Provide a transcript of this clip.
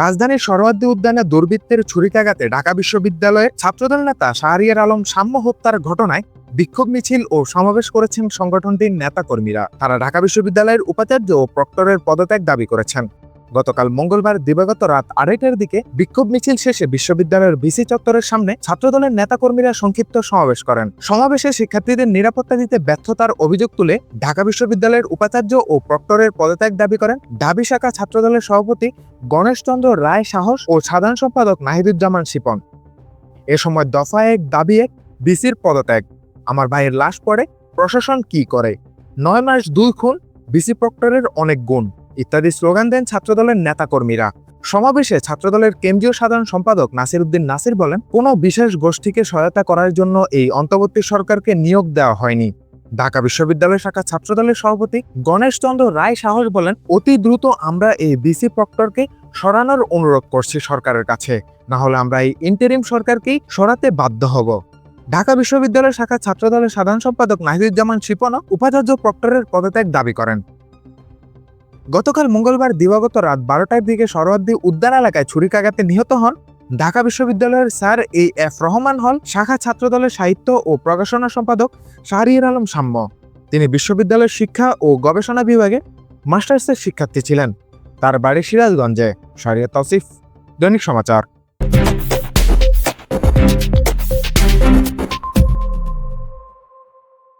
রাজধানীর সরোয়ার্দী উদ্যানে দুর্বৃত্তের ছুরিকাঘাতে ঢাকা বিশ্ববিদ্যালয়ের ছাত্রদল নেতা শাহরিয়ার আলম সাম্য হত্যার ঘটনায় বিক্ষোভ মিছিল ও সমাবেশ করেছেন সংগঠনটির নেতাকর্মীরা। তারা ঢাকা বিশ্ববিদ্যালয়ের উপাচার্য ও প্রক্টরের পদত্যাগ দাবি করেছেন। গতকাল মঙ্গলবার দিবাগত রাত আড়াইটার দিকে বিক্ষোভ মিছিল শেষে বিশ্ববিদ্যালয়ের বিসি চত্বরের সামনে ছাত্রদলের নেতাকর্মীরা সংক্ষিপ্ত সমাবেশ করেন। সমাবেশে শিক্ষার্থীদের নিরাপত্তা দিতে ব্যর্থতার অভিযোগ তুলে ঢাকা বিশ্ববিদ্যালয়ের উপাচার্য ও প্রক্টরের পদত্যাগ দাবি করেন। ঢাবি শাখা ছাত্রদলের সভাপতি গণেশচন্দ্র রায় সাহস ও সাধারণ সম্পাদক নাহিদুজ্জামান শিপন। এ সময় দফা এক, দাবি এক, বিসির পদত্যাগ। আমার ভাইয়ের লাশ পড়ে, প্রশাসন কি করে? নয় মাস দুই খুন, বিসি প্রক্টরের অনেক গুণ। ইত্যাদি স্লোগান দেন ছাত্রদলের নেতাকর্মীরা। সমাবেশে ছাত্রদলের কেন্দ্রীয় সাধারণ সম্পাদক নাসির উদ্দিন নাসির বলেন, কোনো বিশেষ গোষ্ঠীকে সহায়তা করার জন্য এই অন্তর্বর্তী সরকারকে নিয়োগ দেওয়া হয়নি। ঢাকা বিশ্ববিদ্যালয় শাখা ছাত্রদলের সভাপতি গণেশচন্দ্র রায় সাহস বলেন, অতি দ্রুত আমরা এই বিসি প্রক্টরকে সরানোর অনুরোধ করছি সরকারের কাছে, না হলে আমরা এই ইন্টারিম সরকারকেই সরাতে বাধ্য হব। ঢাকা বিশ্ববিদ্যালয় শাখা ছাত্রদলের সাধারণ সম্পাদক নাহিদুজ্জামান শিপনও উপাচার্য প্রক্টরের পদত্যাগ দাবি করেন। গতকাল মঙ্গলবার দিবাগত রাত বারোটার দিকে সরোয়ার্দী উদ্যান এলাকায় ছুরিকাঘাতে নিহত হন ঢাকা বিশ্ববিদ্যালয়ের স্যার এ এফ রহমান হল, শাখা ছাত্রদলের সাহিত্য ও প্রকাশনা সম্পাদক শাহরিয়ার আলম সাম্য। তিনি বিশ্ববিদ্যালয়ের শিক্ষা ও গবেষণা বিভাগে মাস্টার্সের শিক্ষার্থী ছিলেন। তার বাড়ি সিরাজগঞ্জে। শাহরিয়া তসিফ, দৈনিক সমাচার।